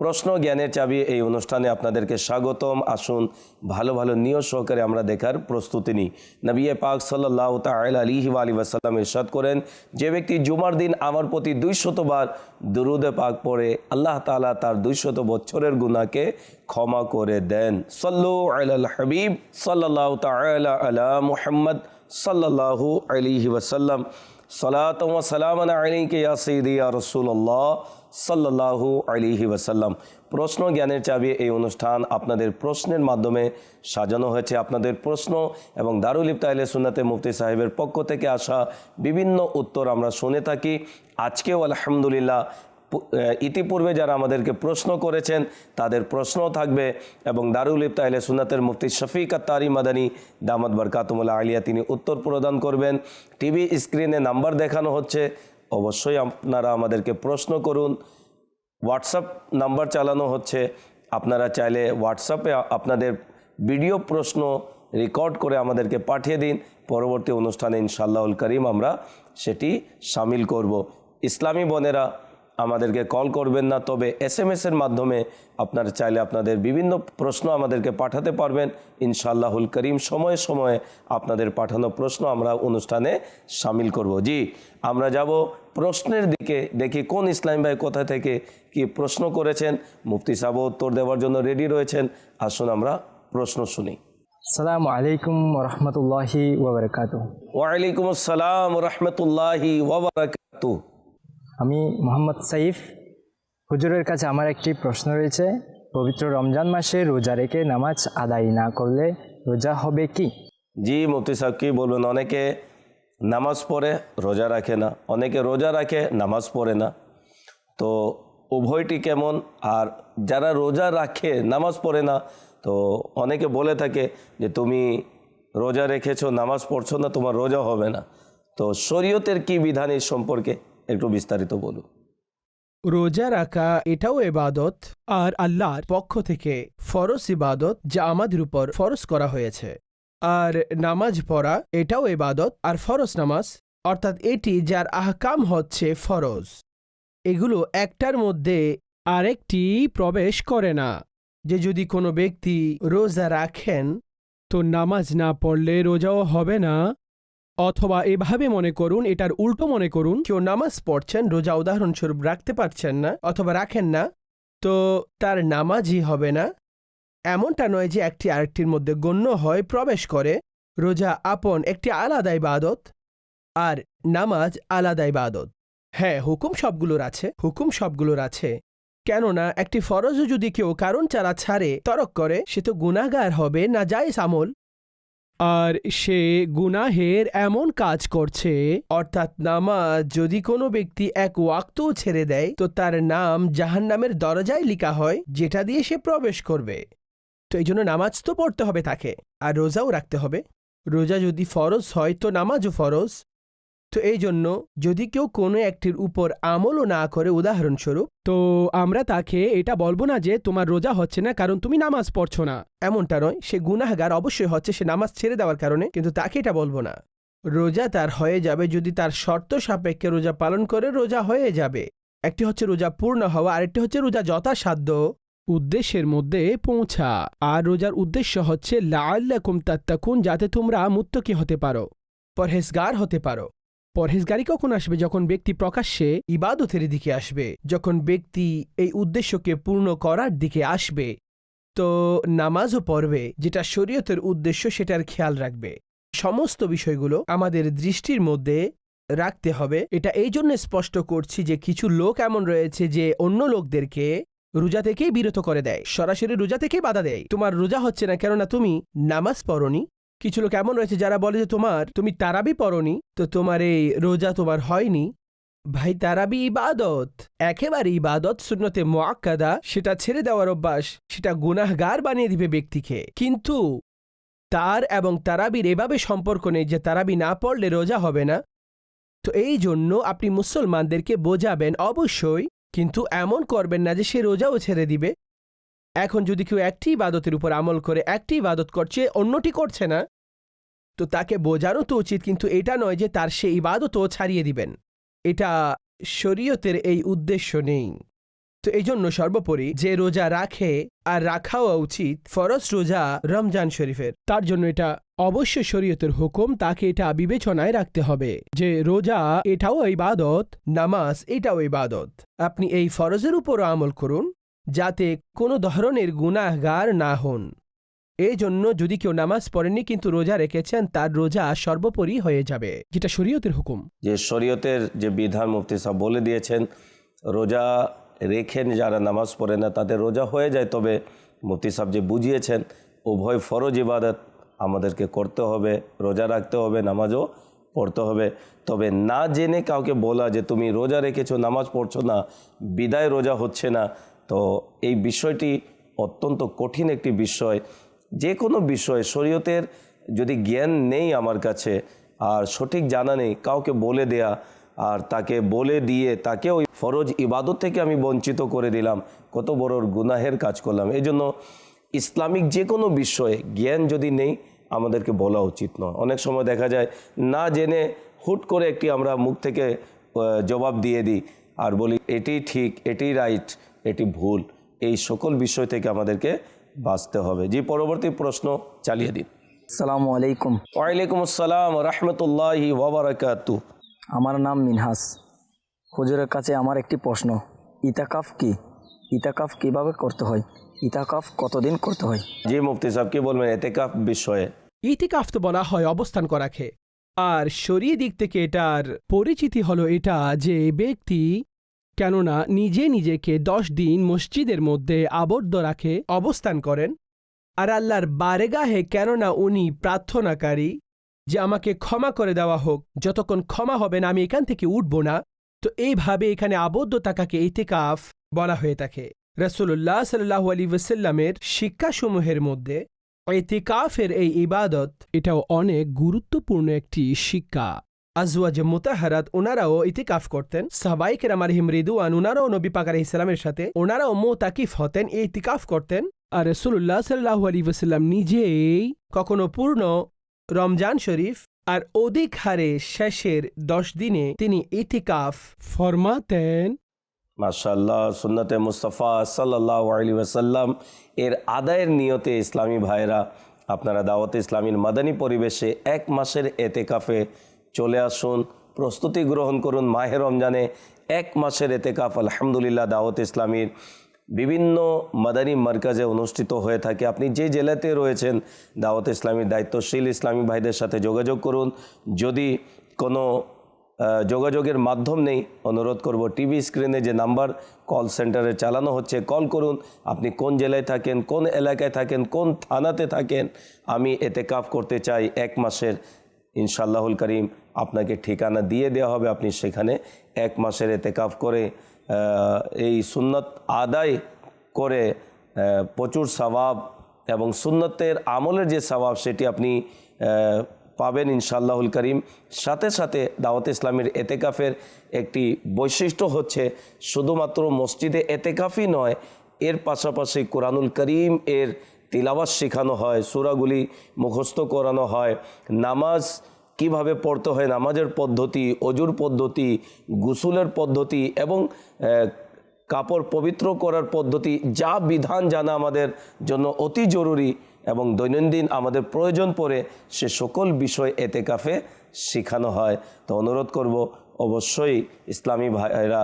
প্রশ্ন জ্ঞানের চাবি এই অনুষ্ঠানে আপনাদেরকে স্বাগতম। আসুন ভালো ভালো নিয়ত সহকারে আমরা দেখার প্রস্তুতি নিই। নবিয়ে পাক সাল্লাহ তাল আলিহি আলী ওয়াসাল্লাম ইরশাদ করেন, যে ব্যক্তি জুমার দিন আমার প্রতি দুইশতবার দুরুদে পাক পড়ে, আল্লাহ তালা তার দুইশত বছরের গুণাকে ক্ষমা করে দেন। সল্লু আল হাবিব সাল্লাহ তালা আলা মুহাম্মদ সাল্লাহু আলিহি ওয়াসাল্লাম। সালাত সালাম ইয়া সঈদি ইয়া রসুল্লাহ সাল্লাহু আলিহি ওয়াসাল্লাম। প্রশ্ন জ্ঞানের চাবি এই অনুষ্ঠান আপনাদের প্রশ্নের মাধ্যমে সাজানো হয়েছে। আপনাদের প্রশ্ন এবং দারুল ইফতাইলে সুন্নাতে মুফতি সাহেবের পক্ষ থেকে আসা বিভিন্ন উত্তর আমরা শুনে থাকি। আজকেও আলহামদুলিল্লাহ ইতিপূর্বে যারা আমাদেরকে প্রশ্ন করেছেন, তাদের প্রশ্ন থাকবে এবং দারুল ইফতাইলে সুন্নাতের মুফতি শফিক আত্তারি মাদানী দামাদ বরকাতুমুল্লাহ আলিয়া, তিনি উত্তর প্রদান করবেন। টিভি স্ক্রিনে নাম্বার দেখানো হচ্ছে। অবশ্যই আপনারা আমাদেরকে প্রশ্ন করুন। হোয়াটসঅ্যাপ নাম্বার চালানো হচ্ছে। আপনারা চাইলে হোয়াটসঅ্যাপে আপনাদের ভিডিও প্রশ্ন রেকর্ড করে আমাদেরকে পাঠিয়ে দিন। পরবর্তী অনুষ্ঠানে ইনশাল্লাহুল করিম আমরা সেটি সামিল করব। ইসলামী বোনেরা আমাদেরকে কল করবেন না তবে এস এম এসের মাধ্যমে আপনারা চাইলে আপনাদের বিভিন্ন প্রশ্ন আমাদেরকে পাঠাতে পারবেন। ইনশাল্লাহুল করিম সময়ে সময়ে আপনাদের পাঠানো প্রশ্ন আমরা অনুষ্ঠানে সামিল করব। জি আমরা যাব প্রশ্নের দিকে দেখি কোন ইসলাম ভাই কোথা থেকে কি প্রশ্ন করেছেন। মুফতি সাহেব উত্তর দেওয়ার জন্য রেডি রয়েছেন। আসুন আমরা প্রশ্ন শুনি। সালামু আলাইকুম রহমতুল্লাহি ওবরকাত ওয়ালাইকুম আসসালাম রহমতুল্লাহি ওবরাকাতু আমি মোহাম্মদ সাইফ। হুজুরের কাছে আমার একটি প্রশ্ন রয়েছে। পবিত্র রমজান মাসে রোজা রেখে নামাজ আদায় না করলে রোজা হবে কি? জি, মুফতি সাহেব কি বলবেন? অনেকে নামাজ পড়ে, রোজা রাখে না। অনেকে রোজা রাখে, নামাজ পড়ে না। তো উভয়টি কেমন? আর যারা রোজা রাখে, নামাজ পড়ে না, তো অনেকে বলে থাকে যে, তুমি রোজা রেখেছো, নামাজ পড়ছো না, তোমার রোজা হবে না। তো শরীয়তের কি বিধান এই সম্পর্কে? একটু বিস্তারিত বলুন। রোজা রাখা, এটাও এবাদত আর আল্লাহর পক্ষ থেকে ফরজ ইবাদত যা আমাদের উপর ফরজ করা হয়েছে। আর নামাজ পড়া, এটাও এবাদত আর ফরজ নামাজ, অর্থাৎ এটি যার আহকাম হচ্ছে ফরজ। এগুলো একটার মধ্যে আরেকটি প্রবেশ করে না। যে যদি কোনো ব্যক্তি রোজা রাখেন, তো নামাজ না পড়লে রোজাও হবে না। অথবা এভাবে মনে করুন, এটার উল্টো মনে করুন। কেউ নামাজ পড়ছেন, রোজা উদাহরণস্বরূপ রাখতে পারছেন না অথবা রাখেন না, তো তার নামাজই হবে না। এমনটা নয় যে একটি আরেকটির মধ্যে গণ্য হয় প্রবেশ করে। রোজা আপন একটি আলাদা ইবাদত আর নামাজ আলাদা ইবাদত হ্যাঁ হুকুম সবগুলোর আছে, হুকুম সবগুলোর আছে। কেননা একটি ফরজও যদি কেউ কারণ ছাড়া ছাড়ে, তরক করে, সে তো গুনাগার হবে, না যায় আমল। আর সে গুনাহের এমন কাজ করছে, অর্থাৎ নামাজ যদি কোনো ব্যক্তি এক ওয়াক্তও ছেড়ে দেয়, তো তার নাম জাহান্নামের দরজায় লিখা হয়, যেটা দিয়ে সে প্রবেশ করবে। তো এই জন্য নামাজ তো পড়তে হবে তাকে, আর রোজাও রাখতে হবে। রোজা যদি ফরজ হয়, তো নামাজও ফরজ। তো এই জন্য যদি কেউ কোনো একটির উপর আমলও না করে, উদাহরণস্বরূপ, তো আমরা তাকে এটা বলব না যে তোমার রোজা হচ্ছে না, কারণ তুমি নামাজ পড়ছো না। এমনটা নয়, সে গুনাহগার অবশ্যই হচ্ছে, সে নামাজ ছেড়ে দেওয়ার কারণে, কিন্তু তাকে এটা বলব না। রোজা তার হয়ে যাবে যদি তার শর্ত সাপেক্ষে রোজা পালন করে, রোজা হয়ে যাবে। একটি হচ্ছে রোজা পূর্ণ হওয়া, আরেকটি হচ্ছে রোজা যথাসাধ্য উদ্দেশ্যের মধ্যে পৌঁছা। আর রোজার উদ্দেশ্য হচ্ছে লাল্লাকুম তাত্তাকুন যাতে তোমরা মুত্তকি হতে পারো, পরহেজগার হতে পারো। পরহেজগারি কখন আসবে? যখন ব্যক্তি প্রকাশ্যে ইবাদতের দিকে আসবে, যখন ব্যক্তি এই উদ্দেশ্যকে পূর্ণ করার দিকে আসবে, তো নামাজও পড়বে, যেটা শরীয়তের উদ্দেশ্য সেটার খেয়াল রাখবে। সমস্ত বিষয়গুলো আমাদের দৃষ্টির মধ্যে রাখতে হবে। এটা এই জন্য স্পষ্ট করছি যে কিছু লোক এমন রয়েছে যে অন্য লোকদেরকে রোজা থেকেই বিরত করে দেয়। সরাসরি রোজা থেকেই বাধা দেয়। তোমার রোজা হচ্ছে না কেননা তুমি নামাজ পড়নি। কিছু লোক এমন রয়েছে যারা বলে যে তোমার, তুমি তারাবি পড়নি, তো তোমার এই রোজা তোমার হয়নি। ভাই, তারাবি ইবাদত, একেবারে ইবাদত শূন্যতে মোয়াক্কাদা সেটা ছেড়ে দেওয়ার অভ্যাস, সেটা গুনাহগার বানিয়ে দিবে ব্যক্তিকে। কিন্তু তার এবং তারাবির এভাবে সম্পর্ক নেই যে তারাবি না পড়লে রোজা হবে না। তো এই জন্য আপনি মুসলমানদেরকে বোঝাবেন অবশ্যই, কিন্তু এমন করবেন না যে সে রোজাও ছেড়ে দিবে। এখন যদি কেউ একটি ইবাদতের উপর আমল করে, একটি ইবাদত করছে, অন্যটি করছে না, তো তাকে বোঝানো তো উচিত, কিন্তু এটা নয় যে তার সে ইবাদতও ছাড়িয়ে দিবেন। এটা শরীয়তের এই উদ্দেশ্য নেই। তো এই জন্য সর্বোপরি যে রোজা রাখে আর রাখাও উচিত, ফরজ রোজা রমজান শরীফের। তার জন্য এটা অবশ্য শরীয়তের হুকুম, তাকে এটা বিবেচনায় রাখতে হবে যে রোজা এটাও ইবাদত, নামাজ এটাও ইবাদত। আপনি এই ফরজের উপরও আমল করুন যাতে কোনো ধরনের গুনাহগার না হন। এই জন্য যদি কেউ নামাজ পড়েনি কিন্তু রোজা রেখেছেন, তার রোজা সর্বোপরি হয়ে যাবে। যেটা শরীয়তের হুকুম। যে শরীয়তের যে বিধান মুফতি সাহেব বলে দিয়েছেন, রোজা রেখেন যারা নামাজ পড়ে না, তাদের রোজা হয়ে যায়। তবে মুফতি সাহেব যে বুঝিয়েছেন, উভয় ফরজ ইবাদত আমাদেরকে করতে হবে, রোজা রাখতে হবে, নামাজও পড়তে হবে। তবে না জেনে কাউকে বলা যে, তুমি রোজা রেখেছো, নামাজ পড়ছো না, বিদায় রোজা হচ্ছে না তো এই বিষয়টি অত্যন্ত কঠিন একটি বিষয়। যে কোনো বিষয়, শরীয়তের যদি জ্ঞান নেই আমার কাছে, আর সঠিক জানা নেই, কাউকে বলে দেয়া, আর তাকে বলে দিয়ে তাকে ওই ফরজ ইবাদত থেকে আমি বঞ্চিত করে দিলাম, কত বড় গুনাহের কাজ করলাম। এই জন্য ইসলামিক যে কোনো বিষয়ে জ্ঞান যদি নেই, আমাদেরকে বলা উচিত নয়। অনেক সময় দেখা যায়, না জেনে হুট করে একটি আমরা মুখ থেকে জবাব দিয়ে দিই, আর বলি, এটি ঠিক, এটি রাইট। এটি ভুল। এই সকল বিষয় থেকে আমাদেরকে বাঁচতে হবে। যে পরবর্তী প্রশ্ন চালিয়ে দিন। সালামু আলাইকুম। ওয়ালাইকুম আসসালাম রহমতুল্লাহি ওবরাকাতু আমার নাম মিনহাস। হুজুরের কাছে আমার একটি প্রশ্ন। ইতাকাফ কি? ইতাকাফ কীভাবে করতে হয়? ইতাকাফ কতদিন করতে হয়? জি মুফতি সাহেব কি বলবেন? এতেকাফ বিষয়ে? ইতিকাফ তো বলা হয় অবস্থান করাকে। আর শরীর দিক থেকে এটার পরিচিতি হলো এটা যে ব্যক্তি কেননা নিজে নিজেকে দশ দিন মসজিদের মধ্যে আবদ্ধ রাখে, অবস্থান করেন। আর আল্লাহর বারেগাহে কেননা উনি প্রার্থনাকারী, যে আমাকে ক্ষমা করে দেওয়া হোক, যতক্ষণ ক্ষমা হবে না, আমি এখান থেকে উঠব না। তো এইভাবে এখানে আবদ্ধ থাকাকে ইতিকাফ বলা হয়ে থাকে। রসুল্লাহ সাল্লাহ আলী ওসাল্লামের শিক্ষাসমূহের মধ্যে ইতিকাফের এই ইবাদত এটাও অনেক গুরুত্বপূর্ণ একটি শিক্ষা। আজওয়াজ মোতাহারাত, ওনারাও ইতিকাফ করতেন। সাহবাইকের আমার হিমরিদুয়ান ওনারাও নবী পাকার ইসলামের সাথে, ওনারাও মোতাকিফ হতেন এই ইতিকাফ করতেন। আর রসুল্লাহ সাল্লাহ আলী ওসাল্লাম নিজেই কখনো পূর্ণ রমজান শরীফ আর অধিক হারে শেষের দশ দিনে তিনি ইতিকাফ ফরমাতেন। মাশাল্লাহ সুন্নতে মুস্তফা সাল্লাহ আলী এর আদায়ের নিয়তে ইসলামী ভাইরা, আপনারা দাওয়াত ইসলামীর মাদানী পরিবেশে এক মাসের এতেকাফে চলে আসুন। প্রস্তুতি গ্রহণ করুন মাহে রমজানে। এক মাসের এতেকাফ, আলহামদুলিল্লাহ, দাওয়াত ইসলামীর বিভিন্ন মাদানী মার্কাজে অনুষ্ঠিত হয়ে থাকে। আপনি যে জেলাতে রয়েছেন, দাওয়াত ইসলামীর দায়িত্বশীল ইসলামী ভাইদের সাথে যোগাযোগ করুন। যদি কোনো যোগাযোগের মাধ্যম নেই, অনুরোধ করব টিভি স্ক্রিনে যে নাম্বার কল সেন্টারে চালানো হচ্ছে, কল করুন। আপনি কোন জেলায় থাকেন, কোন এলাকায় থাকেন, কোন থানাতে থাকেন, আমি এতে কাফ করতে চাই এক মাসের ইনশাল্লাহুল করিম আপনাকে ঠিকানা দিয়ে দেওয়া হবে। আপনি সেখানে এক মাসের এতেকাফ করে এই সুন্নত আদায় করে প্রচুর সবাব এবং সুন্নতের আমলের যে সবাব সেটি আপনি পাবেন ইনশাল্লাহুল করিম। সাথে সাথে দাওয়াত ইসলামের এতেকাফের একটি বৈশিষ্ট্য হচ্ছে শুধুমাত্র মসজিদে এতেকাফই নয়, এর পাশাপাশি কোরআনুল করিম এর তিলাবাস শেখানো হয়, সুরাগুলি মুখস্থ করানো হয়। নামাজ কীভাবে পড়তে হয়, নামাজের পদ্ধতি, অজুর পদ্ধতি, গুসুলের পদ্ধতি এবং কাপড় পবিত্র করার পদ্ধতি, যা বিধান জানা আমাদের জন্য অতি জরুরি এবং দৈনন্দিন আমাদের প্রয়োজন পড়ে, সে সকল বিষয় এতে কাফে শেখানো হয়। তো অনুরোধ করব, অবশ্যই ইসলামী ভাইরা,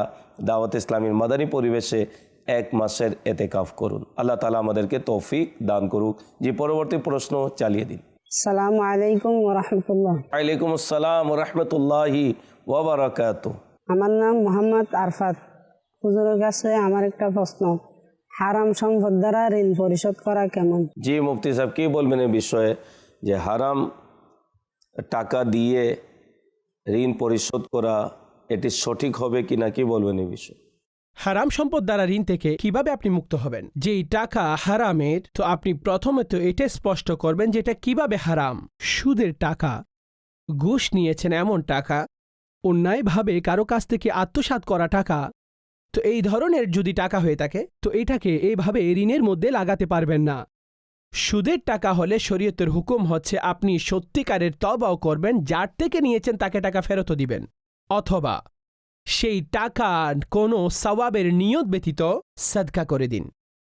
দাওয়াত ইসলামীর মাদানী পরিবেশে এক মাসের এতে কাফ করুন। আল্লাহ তালা আমাদেরকে তৌফিক দান করুক। যে পরবর্তী প্রশ্ন চালিয়ে দিন। সালামু আলাইকুম রহমতুল্লাহ। আলাইকুম আসসালাম রহমতুল্লাহি ওবরাকাত আমার নাম মোহাম্মদ আরফাত। হুজুরের কাছে আমার একটা প্রশ্ন হারাম সম্পদ দ্বারা ঋণ পরিশোধ করা কেমন? জি মুফতি সাহেব কি বলবেন এই বিষয়ে? যে হারাম টাকা দিয়ে ঋণ পরিশোধ করা এটি সঠিক হবে কি না কি বলবেন এই বিষয়ে? হারাম সম্পদ দ্বারা ঋণ থেকে কীভাবে আপনি মুক্ত হবেন? যেই টাকা হারামের, তো আপনি প্রথমে তো এটা স্পষ্ট করবেন যে এটা কীভাবে হারাম। সুদের টাকা। ঘুষ নিয়েছেন এমন টাকা। অন্যায়ভাবে কারও কাছ থেকে আত্মসাৎ করা টাকা। তো এই ধরনের যদি টাকা হয়ে থাকে, তো এটাকে এইভাবে ঋণের মধ্যে লাগাতে পারবেন না। সুদের টাকা হলে শরীয়তের হুকুম হচ্ছে আপনি সত্যিকারের তবাও করবেন, যার থেকে নিয়েছেন তাকে টাকা ফেরত দিবেন। অথবা সেই টাকা কোনো সওয়াবের নিয়ত ব্যতীত সাদকা করে দিন।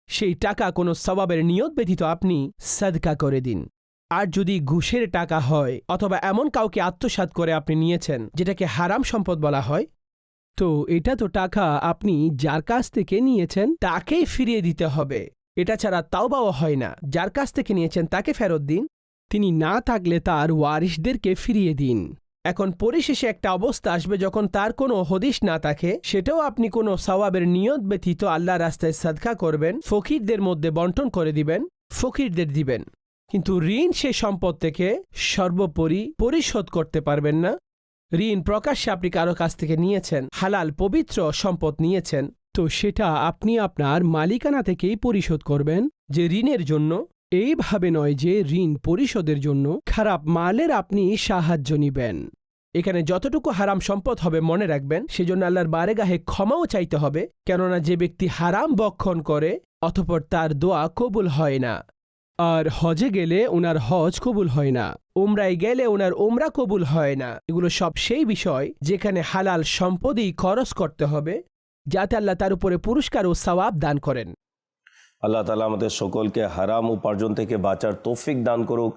সেই টাকা কোনো সওয়াবের নিয়ত ব্যতীত আপনি সাদকা করে দিন। আর যদি ঘুষের টাকা হয় অথবা এমন কাউকে আত্মসাৎ করে আপনি নিয়েছেন, যেটাকে হারাম সম্পদ বলা হয়, তো এটা তো টাকা আপনি যার কাছ থেকে নিয়েছেন তাকেই ফিরিয়ে দিতে হবে। এটা ছাড়া তাও তাওবাও হয় না। যার কাছ থেকে নিয়েছেন তাকে ফেরত দিন। তিনি না থাকলে তার ওয়ারিশদেরকে ফিরিয়ে দিন। এখন পরিশেষে একটা অবস্থা আসবে যখন তার কোনো হদিশ না থাকে, সেটাও আপনি কোনো সওয়াবের নিয়ত ব্যতীত আল্লাহ রাস্তায় সাদকা করবেন, ফকিরদের মধ্যে বন্টন করে দিবেন, ফকিরদের দিবেন। কিন্তু ঋণ সে সম্পদ থেকে সর্বোপরি পরিশোধ করতে পারবেন না। ঋণ প্রকাশ্যে আপনি কারও কাছ থেকে নিয়েছেন, হালাল, পবিত্র সম্পদ নিয়েছেন, তো সেটা আপনি আপনার মালিকানা থেকেই পরিশোধ করবেন যে ঋণের জন্য। এইভাবে নয় যে ঋণ পরিশোধের জন্য খারাপ মালের আপনি সাহায্য নিবেন। এখানে যতটুকু হারাম সম্পদ হবে মনে রাখবেন, সেজন্য আল্লাহর বারেগাহে ক্ষমাও চাইতে হবে, কেননা যে ব্যক্তি হারাম বক্ষণ করে, অতপর তার দোয়া কবুল হয় না। আর হজে গেলে ওনার হজ কবুল হয় না ওমরায় গেলে ওনার ওমরা কবুল হয় না। এগুলো সব সেই বিষয় যেখানে হালাল সম্পদই খরচ করতে হবে, যাতে আল্লাহ তার উপরে পুরস্কার ও সওয়াব দান করেন। আল্লাহ তালা আমাদের সকলকে হারাম উপার্জন থেকে বাঁচার তৌফিক দান করুক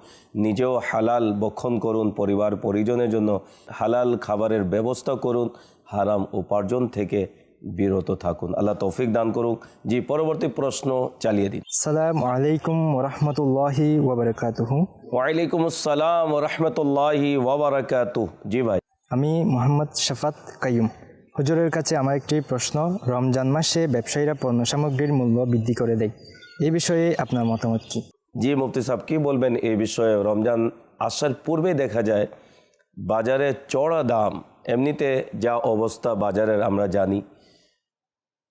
নিজেও হালাল বক্ষণ করুন পরিবার পরিজনের জন্য হালাল খাবারের ব্যবস্থা করুন হারাম উপার্জন থেকে বিরত থাকুন। আল্লাহ তৌফিক দান করুক। জি পরবর্তী প্রশ্ন চালিয়ে দিন। সালাম আলাইকুম রহমতুল্লাহি ওবরকাতুহু ওয়ালাইকুম আসসালাম রহমতুল্লাহি ওবরাকাতু জি ভাই। আমি মোহাম্মদ শাফাত কাইয়ুম। হুজুরের কাছে আমার একটি প্রশ্ন, রমজান মাসে ব্যবসায়ীরা পণ্য সামগ্রীর মূল্য বৃদ্ধি করে দেয়। এ বিষয়ে আপনার মতামত কি? জি, মুফতি সাহেব, কি বলবেন এই বিষয়ে? রমজান আসার পূর্বে দেখা যায়, বাজারে চড়া দাম, এমনিতে যা অবস্থা বাজারের আমরা জানি,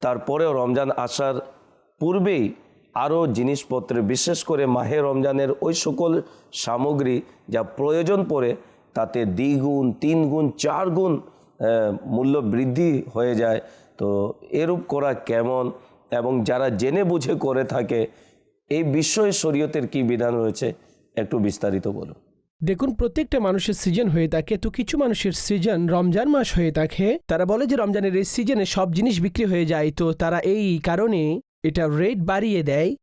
তারপরেও রমজান আসার পূর্বেই আরও জিনিসপত্রে, বিশেষ করে মাহে রমজানের ওই সকল সামগ্রী যা প্রয়োজন পড়ে, তাতে দ্বিগুণ তিন গুণ চার গুণ মূল্য বৃদ্ধি হয়ে যায়। তো এরূপ করা কেমন? এবং যারা জেনে বুঝে করে থাকে, এই বিষয়ে শরীয়তের কি বিধান রয়েছে? একটু বিস্তারিত বলুন। দেখুন, প্রত্যেকটা মানুষের সিজন হয়ে থাকে, তো কিছু মানুষের সিজন রমজান মাস হয়ে থাকে। তারা বলে যে রমজানের এই সিজনে সব জিনিস বিক্রি হয়ে যায়, তো তারা এই কারণে এটা রেট বাড়িয়ে দেয়।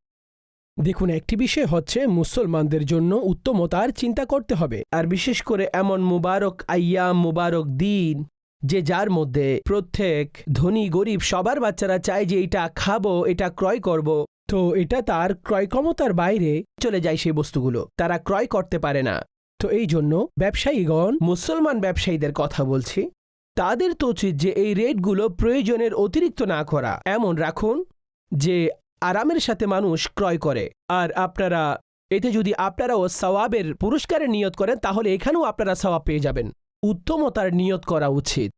দেখুন, একটি বিষয় হচ্ছে মুসলমানদের জন্য উত্তমতার চিন্তা করতে হবে। আর বিশেষ করে এমন মুবারক আইয়াম মুবারক দিন যে যার মধ্যে প্রত্যেক ধনী গরিব সবার বাচ্চারা চায় যে এটা খাব, এটা ক্রয় করব। তো এটা তার ক্রয় ক্ষমতার বাইরে চলে যায় সেই বস্তুগুলো। তারা ক্রয় করতে পারে না। তো এই জন্য ব্যবসায়ীগণ, মুসলমান ব্যবসায়ীদের কথা বলছি, তাদের তো উচিত যে এই রেটগুলো প্রয়োজনের অতিরিক্ত না করা। এমন রাখুন যে আরামের সাথে মানুষ ক্রয় করে। আর আপনারা, এতে যদি আপনারাও সওয়াবের পুরস্কারের নিয়ত করেন, তাহলে এখানেও আপনারা সওয়াব পেয়ে যাবেন। উত্তমতার নিয়ত করা উচিত।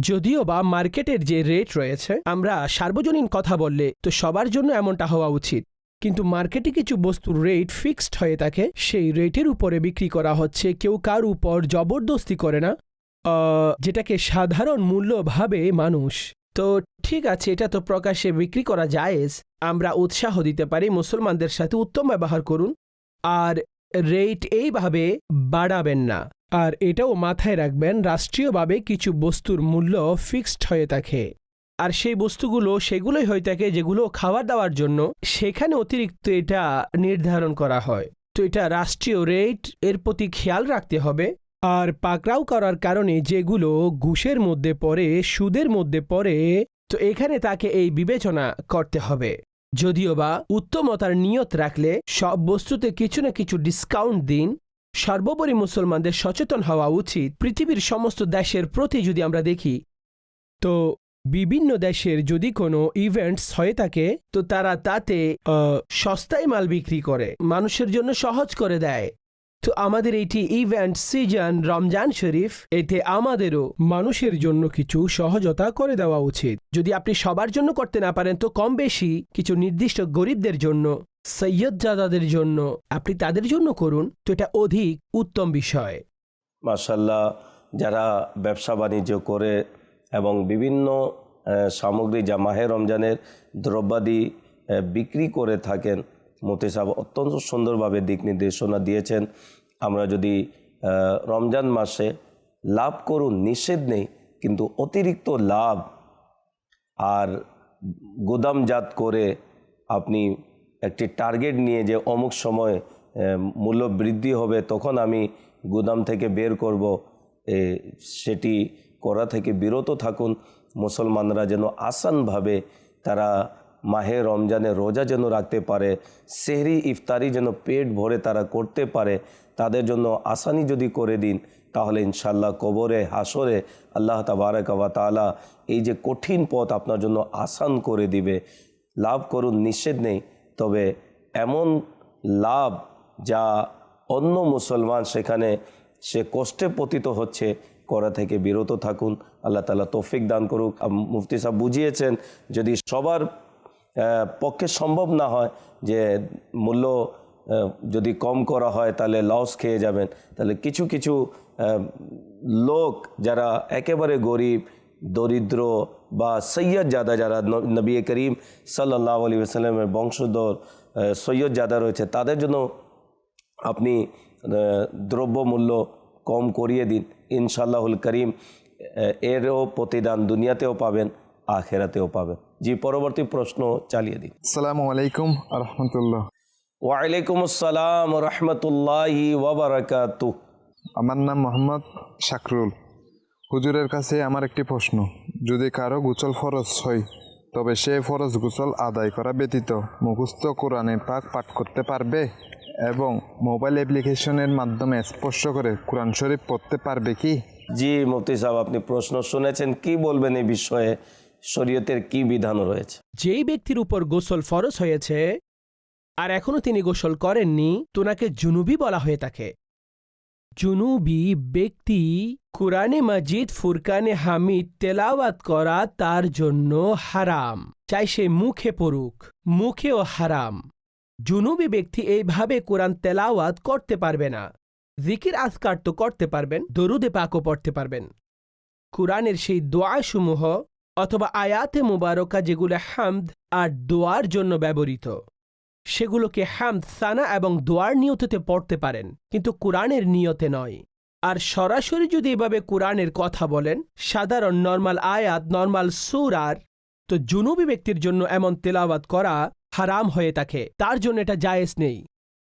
যদিও বা মার্কেটের যে রেট রয়েছে, আমরা সার্বজনীন কথা বললে তো সবার জন্য এমনটা হওয়া উচিত। কিন্তু মার্কেটে কিছু বস্তুর রেট ফিক্সড হয়ে থাকে, সেই রেটের উপরে বিক্রি করা হচ্ছে, কেউ কার উপর জবরদস্তি করে না যেটাকে সাধারণ মূল্য ভাবে মানুষ। তো ঠিক আছে, এটা তো প্রকাশ্যে বিক্রি করা জায়েজ। আমরা উৎসাহ দিতে পারি, মুসলমানদের সাথে উত্তম ব্যবহার করুন। আর রেট এইভাবে বাড়াবেন না। আর এটাও মাথায় রাখবেন, রাষ্ট্রীয়ভাবে কিছু বস্তুর মূল্য ফিক্সড হয়ে থাকে। আর সেই বস্তুগুলো, সেগুলোই হয়ে থাকে যেগুলো খাবার দাওয়ার জন্য। সেখানে অতিরিক্ত এটা নির্ধারণ করা হয়। তো এটা রাষ্ট্রীয় রেট এর প্রতি খেয়াল রাখতে হবে। আর পাকড়াও করার কারণে যেগুলো ঘুষের মধ্যে পড়ে, সুদের মধ্যে পড়ে, তো এখানে তাকে এই বিবেচনা করতে হবে। যদিও বা উত্তমতার নিয়ত রাখলে সব বস্তুতে কিছু না কিছু ডিসকাউন্ট দিন। সর্বোপরি মুসলমানদের সচেতন হওয়া উচিত পৃথিবীর সমস্ত দেশের প্রতি যদি আমরা দেখি। তো বিভিন্ন দেশের যদি কোনো ইভেন্টস হয়ে থাকে, তো তারা তাতে সস্তায় মাল বিক্রি করে, মানুষের জন্য সহজ করে দেয়। তো আমাদের এইটি ইভেন্ট সিজন রমজান শরীফ, এতে আমাদেরও মানুষের জন্য কিছু সহজতা করে দেওয়া উচিত। যদি আপনি সবার জন্য করতে না পারেন, তো কম বেশি কিছু নির্দিষ্ট গরিবদের জন্য সৈয়দজাদাদের জন্য আপনি তাদের জন্য করুন, তো এটা অধিক উত্তম বিষয়। মার্শাল্লাহ যারা ব্যবসা বাণিজ্য করে এবং বিভিন্ন সামগ্রী যা মাহে রমজানের দ্রব্যাদি বিক্রি করে থাকেন মতি সাহেব অত্যন্ত সুন্দরভাবে দিক নির্দেশনা দিয়েছেন। আমরা যদি রমজান মাসে লাভ করুন নিষেধ নেই, কিন্তু অতিরিক্ত লাভ আর গুদামজাত করে আপনি একটি টার্গেট নিয়ে যে অমুক সময় মূল্য বৃদ্ধি হবে, তখন আমি গুদাম থেকে বের করব সেটি করা থেকে বিরত থাকুন। মুসলমানরা যেন আসানভাবে তারা মাহে রমজানে রোজা যেন রাখতে পারে, সেহরি, ইফতারি যেন পেট ভরে তারা করতে পারে, তাদের জন্য আসানি যদি করে দিন, তাহলে ইনশাল্লাহ কবরে হাসরে আল্লাহ তাবারক ওয়া তাআলা এই যে কঠিন পথ আপনার জন্য আসান করে দিবে। লাভ করুন, নিষেধ নেই, তবে এমন লাভ যা অন্য মুসলমান সেখানে সে কষ্টে পতিত হচ্ছে, করা থেকে বিরত থাকুন। আল্লাহ তালা তৌফিক দান করুক। মুফতি সাহেব বুঝিয়েছেন, যদি সবার পক্ষে সম্ভব না হয় যে মূল্য যদি কম করা হয় তাহলে লস খেয়ে যাবেন। তাহলে কিছু কিছু লোক যারা একেবারে গরিব, দরিদ্র বা সৈয়দ জাদা যারা নবী করিম সাল্লাহ আলী সাল্লামের বংশধর সৈয়দ জাদা রয়েছে, তাদের জন্য আপনি দ্রব্যমূল্য কম করিয়ে দিন। ইনশাল্লাহুল করিম এরও প্রতিদান দুনিয়াতেও পাবেন, আখেরাতেও পাবেন। জি পরবর্তী প্রশ্ন চালিয়ে দিন। আসসালামু আলাইকুম রহমতুল্লাহ ওয়ালাইকুম আসসালাম রহমতুল্লাহি ওবরাকাতু আমার নাম মোহাম্মদ শাকরুল। হুজুরের কাছে আমার একটি প্রশ্ন যদি কারও গোসল ফরজ হয় তবে সে ফরজ গোসল আদায় করা ব্যতীত মুখস্থ কোরআনে পাক পাঠ করতে পারবে এবং মোবাইল অ্যাপ্লিকেশনের মাধ্যমে স্পর্শ করে কোরআন শরীফ পড়তে পারবে কি? জি মুফতি সাহেব আপনি প্রশ্ন শুনেছেন কি বলবেন এই বিষয়ে? শরীয়তের কি বিধান রয়েছে? যেই ব্যক্তির উপর গোসল ফরজ হয়েছে, আর এখনও তিনি গোসল করেননি, তোনাকে জুনুবি বলা হয়ে থাকে। জুনুবি ব্যক্তি কুরআনে মাজিদ, ফুরকানে হামিদ তেলাওয়াত করা তার জন্য হারাম। চাই সে মুখে পড়ুক, মুখেও হারাম। জুনুবি ব্যক্তি এইভাবে কোরআন তেলাওয়াত করতে পারবে না। জিকির আজকার তো করতে পারবেন, দরুদে পাকও পড়তে পারবেন। কুরআনের সেই দোয়াসমূহ অথবা আয়াতে মুবারকা যেগুলো হামদ আর দোয়ার জন্য ব্যবহৃত। সেগুলোকে হামদ, সানা এবং দোয়ার নিয়ততে পড়তে পারেন, কিন্তু কোরআনের নিয়তে নয়। আর সরাসরি যদি এভাবে কোরআনের কথা বলেন, সাধারণ নর্মাল আয়াত, নর্মাল সুর আর তো জুনুবি ব্যক্তির জন্য এমন তেলাওয়াত করা হারাম হয়ে থাকে, তার জন্য এটা জায়েজ নেই।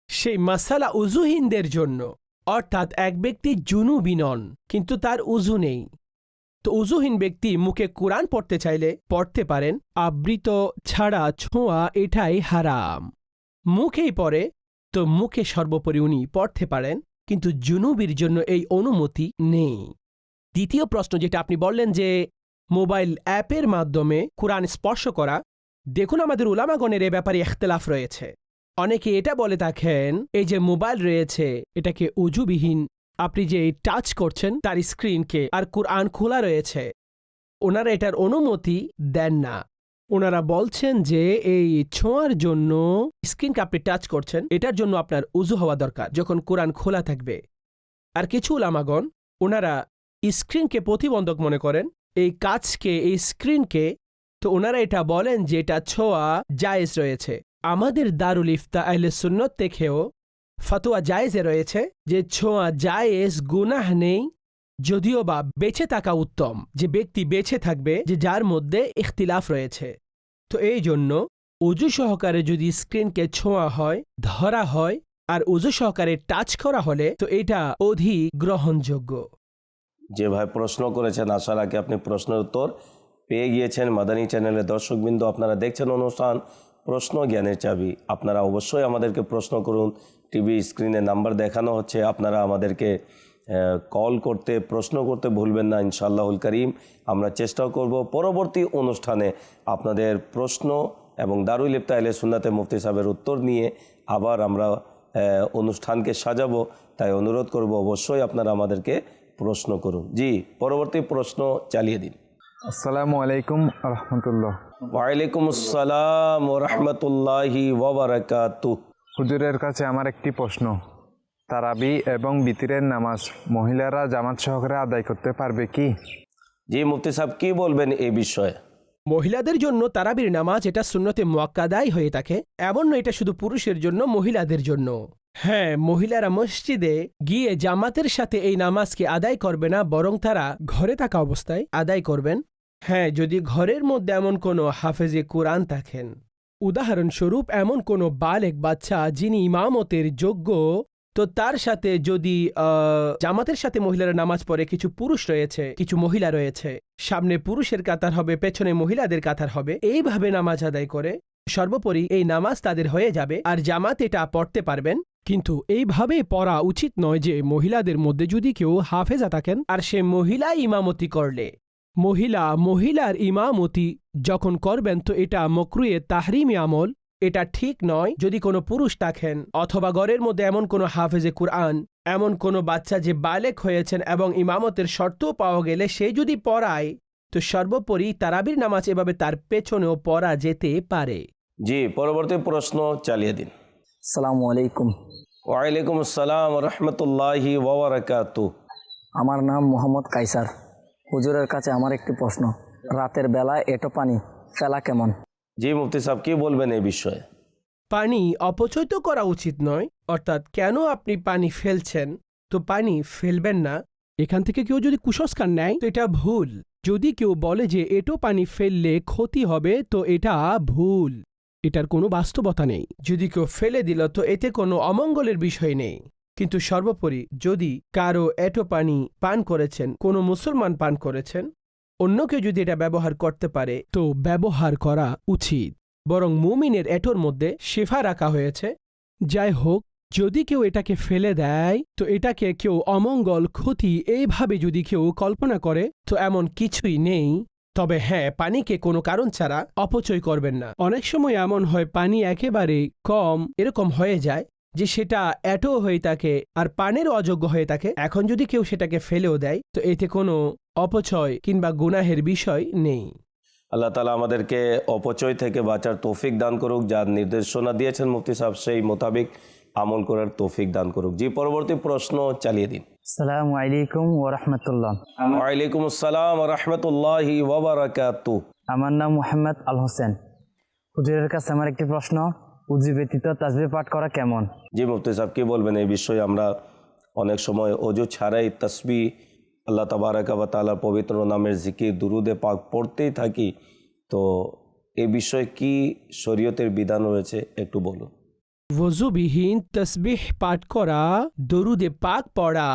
সেই মাসালা উজুহীনদের জন্য, অর্থাৎ এক ব্যক্তি জুনুবি নন, কিন্তু তার উজু নেই। তো উজুহীন ব্যক্তি মুখে কোরআন পড়তে চাইলে পড়তে পারেন, আবৃত ছাড়া ছোঁয়া এটাই হারাম। মুখেই পড়ে, তো মুখে সর্বোপরি উনি পড়তে পারেন, কিন্তু জুনুবির জন্য এই অনুমতি নেই। দ্বিতীয় প্রশ্ন যেটা আপনি বললেন যে, মোবাইল অ্যাপের মাধ্যমে কোরআন স্পর্শ করা, দেখুন আমাদের উলামাগণের এ ব্যাপারে এখতলাফ রয়েছে। অনেকে এটা বলে থাকেন, এই যে মোবাইল রয়েছে, এটাকে উজুবিহীন আপনি যে টাচ করছেন তার স্ক্রিনকে আর কোরআন খোলা রয়েছে। ওনারা এটার অনুমতি দেন না। ওনারা বলছেন যে এই ছোঁয়ার জন্য স্ক্রিনকে আপনি টাচ করছেন, এটার জন্য আপনার উজু হওয়া দরকার, যখন কোরআন খোলা থাকবে। আর কিছু লামাগণ ওনারা স্ক্রিনকে প্রতিবন্ধক মনে করেন, এই কাজকে, এই স্ক্রিনকে তো ওনারা এটা বলেন যে এটা ছোঁয়া জায়েজ রয়েছে। আমাদের দারুল ইফতা আহলে সুন্নত দেখেও ফতোয়া জায়েজে রয়েছে যে ছোঁয়া জায়েজ গুনাহ নেই, যদিও বা বেঁচে থাকা উত্তম, যে ব্যক্তি বেঁচে থাকবে, যে যার মধ্যে ইখতিলাফ রয়েছে। তো এই জন্য উজু সহকারে যদি স্ক্রিনকে ছোঁয়া হয়, ধরা হয়, আর উজু সহকারে টাচ করা হলে, তো এটা অধিক গ্রহণযোগ্য। যে ভাই প্রশ্ন করেছেন আশা রাখি আপনি প্রশ্নের উত্তর পেয়ে গিয়েছেন মাদানী চ্যানেলের দর্শকবৃন্দ, আপনারা দেখছেন অনুষ্ঠান প্রশ্ন জ্ঞানের চাবি। আপনারা অবশ্যই আমাদেরকে প্রশ্ন করুন টিভি স্ক্রিনে নাম্বার দেখানো হচ্ছে আপনারা আমাদেরকে কল করতে প্রশ্ন করতে ভুলবেন না ইনশাআল্লাহুল করিম। আমরা চেষ্টা করব পরবর্তী অনুষ্ঠানে আপনাদের প্রশ্ন এবং দারুল ইফতা আলে সুন্নাতে মুফতি সাহেবের উত্তর নিয়ে আবার আমরা অনুষ্ঠানকে সাজাবো। তাই অনুরোধ করব অবশ্যই আপনারা আমাদেরকে প্রশ্ন করুন। জি পরবর্তী প্রশ্ন চালিয়ে দিন। আসসালামু আলাইকুম রহমতুল্লাহ। ওয়ালাইকুম আসসালাম রহমতুল্লাহি ওবরাকাতু হুজুরের কাছে আমার একটি প্রশ্ন। তারাবি এবং বিতিরের নামাজ মহিলারা জামাত সহকারে আদায় করতে পারবে কি? জি মুফতি সাহেব কি বলবেন এই বিষয়ে? মহিলাদের জন্য তারাবির নামাজ এটা সুন্নতে মোয়াক্কাদাই হয়ে থাকে এমন নয় এটা শুধু পুরুষের জন্য মহিলাদের জন্য। হ্যাঁ মহিলারা মসজিদে গিয়ে জামাতের সাথে এই নামাজকে আদায় করবে না বরং তারা ঘরে থাকা অবস্থায় আদায় করবেন। হ্যাঁ যদি ঘরের মধ্যে এমন কোনো হাফেজে কোরআন থাকেন। উদাহরণস্বরূপ এমন কোনো বালেক বাচ্চা যিনি ইমামতের যোগ্য, তো তার সাথে যদি জামাতের সাথে মহিলারা নামাজ পড়ে, কিছু পুরুষ রয়েছে, কিছু মহিলা রয়েছে, সামনে পুরুষের কাতার হবে, পেছনে মহিলাদের কাতার হবে, এইভাবে নামাজ আদায় করে, সর্বোপরি এই নামাজ তাদের হয়ে যাবে, আর জামাত এটা পড়তে পারবেন। কিন্তু এইভাবে পড়া উচিত নয় যে মহিলাদের মধ্যে যদি কেউ হাফেজা থাকেন, আর সে মহিলা ইমামতি করলে। মহিলা মহিলার ইমামতি যখন করবেন তো এটা মকরুয়ে তাহরিমি আমল এটা ঠিক নয় যদি কোনো পুরুষ থাকেন অথবা ঘরের মধ্যে এমন কোনো হাফেজে কুরআন এমন কোনো বাচ্চা যে বালেক হয়েছেন এবং ইমামতের শর্তও পাওয়া গেলে সে যদি পড়ায় তো সর্বোপরি তারাবির নামাজ এভাবে তার পেছনেও পড়া যেতে পারে। জি পরবর্তী প্রশ্ন চালিয়ে দিন। সালাম আলাইকুম। ওয়ালাইকুম আসসালাম রহমতুল্লাহি ওবরাকাতু আমার নাম মোহাম্মদ কাইসার হুজুরের কাছে আমার একটি প্রশ্ন। রাতের বেলায় এটো পানি ফেলা কেমন? জি মুফতি সাহেব কি বলবেন এই বিষয়ে? পানি অপচয় তো করা উচিত নয় অর্থাৎ কেন আপনি পানি ফেলছেন? তো পানি ফেলবেন না। এখান থেকে কেউ যদি কুসংস্কার নেয় তো এটা ভুল। যদি কেউ বলে যে এটো পানি ফেললে ক্ষতি হবে তো এটা ভুল। এটার কোনো বাস্তবতা নেই। যদি কেউ ফেলে দিল তো এতে কোনো অমঙ্গলের বিষয় নেই। কিন্তু সর্বোপরি, যদি কারও এটো পানি পান করেছেন, কোনো মুসলমান পান করেছেন, অন্য কেউ যদি এটা ব্যবহার করতে পারে, তো ব্যবহার করা উচিত। বরং মুমিনের এটোর মধ্যে শেফা রাখা হয়েছে। যাই হোক, যদি কেউ এটাকে ফেলে দেয়, তো এটাকে কেউ অমঙ্গল, ক্ষতি, এইভাবে যদি কেউ কল্পনা করে, তো এমন কিছুই নেই। তবে হ্যাঁ পানিকে কোনো কারণ ছাড়া অপচয় করবেন না। অনেক সময় এমন হয়, পানি একেবারে কম, এরকম হয়ে যায়। যে সেটা এটো হয়ে থাকে আর পানের অযোগ্য হয়ে থাকে এখন যদি কেউ সেটাকে ফেলেও দেয় তো এতে কোনো অপচয় কিংবা গুনাহের বিষয় নেই। আল্লাহ তালা আমাদেরকে অপচয় থেকে বাঁচার তৌফিক দান করুক যার নির্দেশনা দিয়েছেন মুফতি সাহেব সেই মোতাবেক আমল করার তৌফিক দান করুক। জি পরবর্তী প্রশ্ন চালিয়ে দিন। সালামু আলাইকুম ওরহমতুল্লাহ ওয়ালাইকুম আসসালাম রহমতুল্লাহি ওবরাকাতু আমার নাম মোহাম্মদ আল হোসেন। হুজুরের কাছে আমার একটি প্রশ্ন। উজি ব্যতীত তাজবি পাঠ করা কেমন? জি মুফতি সাহেব কি বলবেন? এই বিষয়ে আমরা অনেক সময় অজু ছাড়াই তসবি আল্লাহ তাবারাকা বা তালার পবিত্র নামের জিকির দুরুদে পাক পড়তেই থাকি। তো এ বিষয়ে কি শরীয়তের বিধান রয়েছে একটু বলুন। ওযুবিহীন তসবিহ পাঠ করা দরুদে পাক পড়া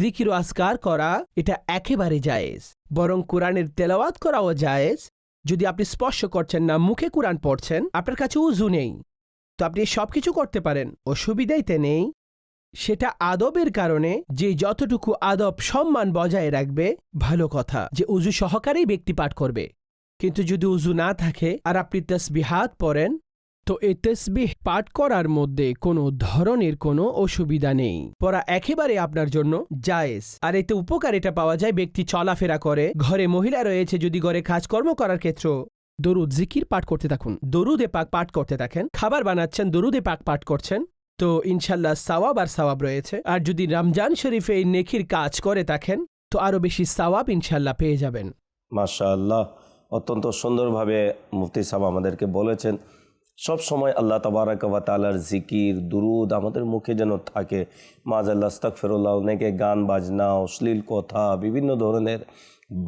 জিকির আসকার করা এটা একেবারে জায়েজ। বরং কোরআনের তেলাওয়াত করাও জায়েজ। যদি আপনি স্পর্শ করছেন না মুখে কোরআন পড়ছেন আপনার কাছে উজু নেই। তো আপনি সবকিছু করতে পারেন। অসুবিধাইতে নেই। সেটা আদবের কারণে যে যতটুকু আদব সম্মান বজায় রাখবে, ভালো কথা। যে উজু সহকারেই ব্যক্তি পাঠ করবে। কিন্তু যদি উজু না থাকে আর আপনি তসবিহাত পড়েন, তো এ তসবিহ পাঠ করার মধ্যে কোনো ধরনের কোনো অসুবিধা নেই। পড়া একেবারে আপনার জন্য জায়েজ। আর এতে উপকার এটা পাওয়া যায় ব্যক্তি চলাফেরা করে। ঘরে মহিলা রয়েছে, যদি ঘরে কাজকর্ম করার ক্ষেত্র দরুদ জিকির পাঠ করতে থাকুন। দরুদে পাক পাঠ করতে থাকেন। খাবার বানাচ্ছেন, দরুদে পাক পাঠ করছেন। তো ইনশাল্লাহ সাওয়াব আর সাওয়াব রয়েছে। আর যদি রমজান শরীফে এই নেকির কাজ করে থাকেন, তো আরও বেশি সাওয়াব ইনশাল্লাহ পেয়ে যাবেন। মাশা আল্লাহ অত্যন্ত সুন্দরভাবে মুফতি সাহেব আমাদেরকে বলেছেন, সব সময় আল্লাহ তাবারাকা তালার জিকির, দুরুদ আমাদের মুখে যেন থাকে। মাজাল্লাহ আস্তাক ফেরুল্লাহ অনেকে গান বাজনা, অশ্লীল কথা, বিভিন্ন ধরনের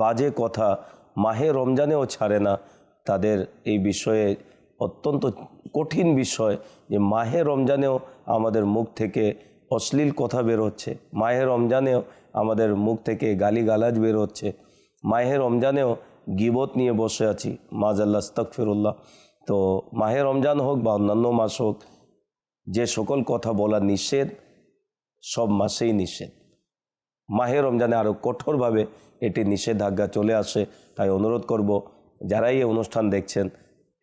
বাজে কথা মাহে রমজানেও ছাড়ে না। তাদের এই বিষয়ে অত্যন্ত কঠিন বিষয় যে মাহে রমজানেও আমাদের মুখ থেকে অশ্লীল কথা বের হচ্ছে। মাহে রমজানেও আমাদের মুখ থেকে গালিগালাজ বের হচ্ছে। মাহে রমজানেও গিবত নিয়ে বসে আছি মাজাল্লা আস্তাকফিরুল্লাহ তো মাহে রমজান হোক বা অন্যান্য মাস হোক, যে সকল কথা বলা নিষেধ, সব মাসেই নিষেধ। মাহে রমজানে আরও কঠোরভাবে এটি নিষেধাজ্ঞা চলে আসে, তাই অনুরোধ করব যারাই এই অনুষ্ঠান দেখছেন,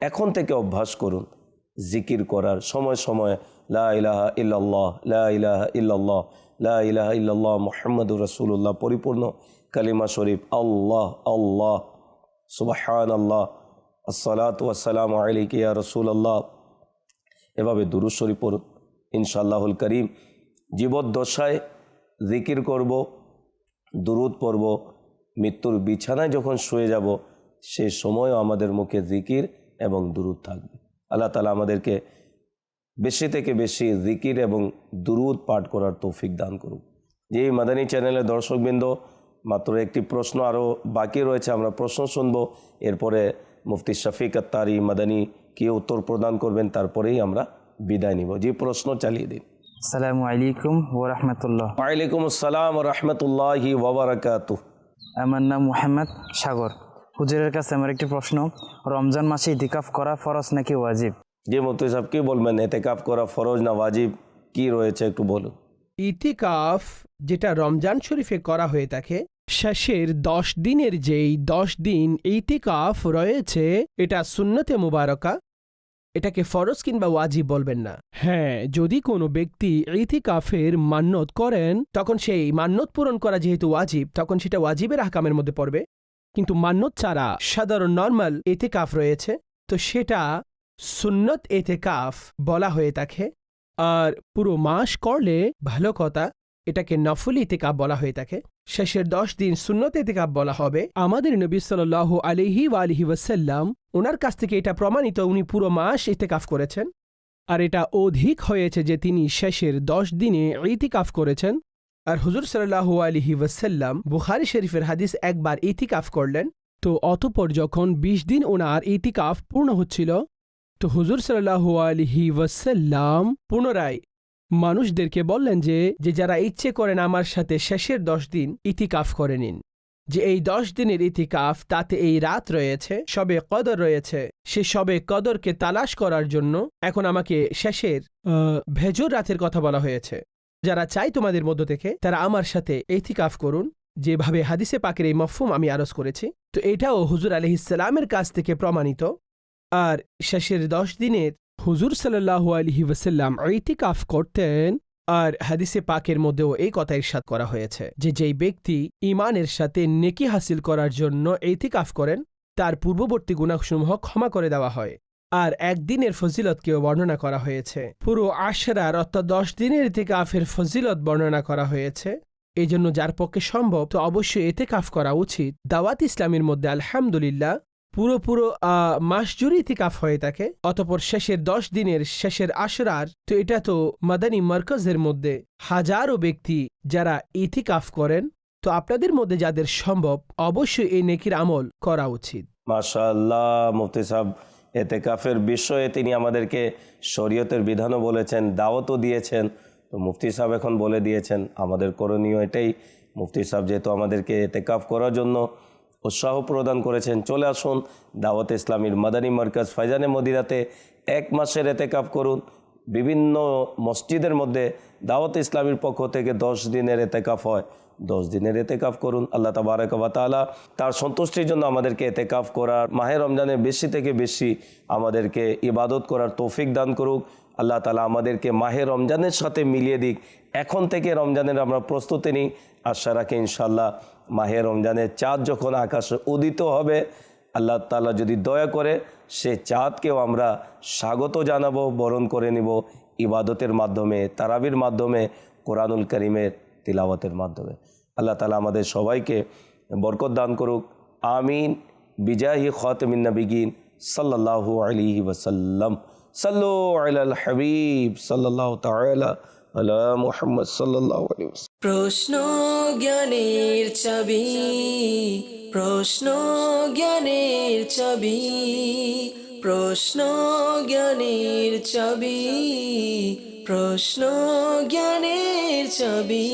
এখন থেকে অভ্যাস করুন, জিকির করার সময় সময় লা ইলাহা ইল্লাল্লাহ, লা ইলাহা ইল্লাল্লাহ, লা ইলাহা ইল্লাল্লাহ মোহাম্মদুর রসুল্লাহ পরিপূর্ণ কালিমা শরীফ, আল্লাহ আল্লাহ সুবাহান আল্লাহ আসসালাতু আসসালাম আলিকিয়া রসুল আল্লাহ এভাবে দুরুদ শরীফ পড়ুন, ইনশাআল্লাহুল করিম। জীবদ্দশায় জিকির করব, দুরুদ পড়ব, মৃত্যুর বিছানায় যখন শুয়ে যাব সে সময়ও আমাদের মুখে জিকির এবং দুরুদ থাকবে। আল্লাহ তালা আমাদেরকে বেশি থেকে বেশি জিকির এবং দুরুদ পাঠ করার তৌফিক দান করুক। যে এই মাদানী চ্যানেলের দর্শকবৃন্দ মাত্র একটি প্রশ্ন আরও বাকি রয়েছে আমরা প্রশ্ন শুনব। এরপরে মুফতি শফিক আত্তারি মাদানী কি উত্তর প্রদান করবেন তারপরেই আমরা বিদায় নিব। যে প্রশ্ন চালিয়ে দিন। আসসালামু আলাইকুম ওরহমতুল্লাহ ওয়ালাইকুম আসসালাম রহমতুল্লাহি ওবরাকাতু আমার নাম মোহাম্মদ সাগর। হুজুরের কাছে আমার একটি প্রশ্ন রমজান মাসে ইতিকাফ করা ফরজ নাকি ওয়াজিব? যে মুফতি সাহেব কি বলবেন? এতেকাফ করা ফরজ না ওয়াজিব? কি রয়েছে একটু বলুন। ইতিকাফ যেটা রমজান শরীফে করা হয়ে থাকে শেষের দশ দিনের যেই দশ দিন ইতিকাফ রয়েছে এটা সুন্নতে মুবারকা এটাকে ফরজ কিংবা ওয়াজিব বলবেন না। হ্যাঁ যদি কোনো ব্যক্তি ইতিকাফের মান্যত করেন তখন সেই মান্যত পূরণ করা যেহেতু ওয়াজিব তখন সেটা ওয়াজিবের আহকামের মধ্যে পড়বে। কিন্তু মান্যত ছাড়া সাধারণ নর্মাল এতেকাফ রয়েছে। তো সেটা সুন্নত এতেকাফ বলা হয়ে থাকে। আর পুরো মাস করলে ভালো কথা, এটাকে নফল ইতিকাব বলা হয়ে থাকে। শেষের দশ দিন সুন্নত ইতিকাব বলা হবে। আমাদের নবী সাল আলিহি আলিহি ওয়াসাল্লাম ওনার কাছ থেকে এটা প্রমাণিত, উনি পুরো মাস ইতিকাফ করেছেন। আর এটা অধিক হয়েছে যে তিনি শেষের দশ দিনে ইতিকাফ করেছেন। আর হুজুর সাল্লাহ আলিহি ওয়াসাল্লাম বুখারি শরীফের হাদিস একবার ইতিকাফ করলেন। তো অতপর যখন বিশ দিন ওনার ইতিকাফ পূর্ণ হচ্ছিল, তো হুজুর সাল্লাহ আলহি ওয়াসাল্লাম পুনরায় মানুষদেরকে বললেন যে যে যারা ইচ্ছে করেন আমার সাথে শেষের দশ দিন ইতিকাফ করে নিন। যে এই দশ দিনের ইতিকাফ তাতে এই রাত রয়েছে, সবে কদর রয়েছে, সে সবে কদরকে তালাশ করার জন্য এখন আমাকে শেষের ভেজর রাতের কথা বলা হয়েছে। যারা চাই তোমাদের মধ্য থেকে, তারা আমার সাথে ইতিকাফ করুন। যেভাবে হাদিসে পাকের এই মফহুম আমি আরজ করেছি, তো এটাও হুজুর আলহিসাল্লামের কাছ থেকে প্রমাণিত। আর শেষের দশ দিনের হুজুর সাল্লাহু আলহি ওয়াসাল্লাম ইতিকাফ করতেন, আর হাদিসে পাকের মধ্যেও এই কথা ইরশাদ করা হয়েছে যে যেই ব্যক্তি ইমানের সাথে নেকি হাসিল করার জন্য ইতিকাফ করেন, তার পূর্ববর্তী গুণাসমূহ ক্ষমা করে দেওয়া হয়। আর একদিনের ফজিলতকেও বর্ণনা করা হয়েছে। পুরো আশরার অর্থাৎ দশ দিনের ইতিকাফের ফজিলত বর্ণনা করা হয়েছে। এই জন্য যার পক্ষে সম্ভব, তো অবশ্যই এতে কাফ করা উচিত। দাওয়াত ইসলামের মধ্যে আলহামদুলিল্লাহ পুরো পুরো মাস জুড়ে ইতিকাফ হয়ে থাকে। অতপর শেষের দশ দিনের শেষের আশরার, তো এটা তো মাদানী মার্কাজের মধ্যে হাজারো ব্যক্তি যারা ইতিকাফ করেন, তো আপনাদের মধ্যে যাদের সম্ভব, অবশ্যই এই নেকির আমল করা উচিত। মাশাআল্লাহ, মুফতি সাহেব এতেকাফের বিষয়ে তিনি আমাদেরকে শরীয়তের বিধানও বলেছেন, দাওয়াতও দিয়েছেন। তো মুফতি সাহেব এখন বলে দিয়েছেন, আমাদের করণীয় এটাই। মুফতি সাহেব যেহেতু আমাদেরকে এতেকাফ করার জন্য উৎসাহ প্রদান করেছেন, চলে আসুন দাওয়াত ইসলামীর মাদানী মার্কাজ ফাইজানে মদিরাতে এক মাসের এতেকাফ করুন। বিভিন্ন মসজিদের মধ্যে দাওয়াত ইসলামীর পক্ষ থেকে দশ দিনের এতেকাফ হয়। দশ দিনের এতেকাফ করুন, আল্লাহ তাবারকালা তার সন্তুষ্টির জন্য আমাদেরকে এতেকাফ করার, মাহে রমজানে বেশি থেকে বেশি আমাদেরকে ইবাদত করার তৌফিক দান করুক। আল্লাহ তালা আমাদেরকে মাহে রমজানের সাথে মিলিয়ে দিক। এখন থেকে রমজানের আমরা প্রস্তুতি নিই। আশা রাখি ইনশাল্লাহ মাহে রমজানের চাঁদ যখন আকাশে উদিত হবে, আল্লাহ তালা যদি দয়া করে সে চাঁদকেও আমরা স্বাগত জানাব, বরণ করে নিব। ইবাদতের মাধ্যমে, তারাবির মাধ্যমে, কোরআনুল করিমের তিলাওয়াতের মাধ্যমে। আল্লাহ তালা আমাদের সবাইকে বরকত দান করুক। আমিন। বিজাহি খতমিন্নবিগিন সাল্লাহু আলিহি ওসাল্লাম সাল্লু আল হাবিব সাল্লাহ আলা মুহাম্মদ সাল্লাহ আলী প্রশ্ন জ্ঞানের চাবি, প্রশ্ন জ্ঞানের চাবি, প্রশ্ন জ্ঞানের চাবি প্রশ্ন জ্ঞানের চাবি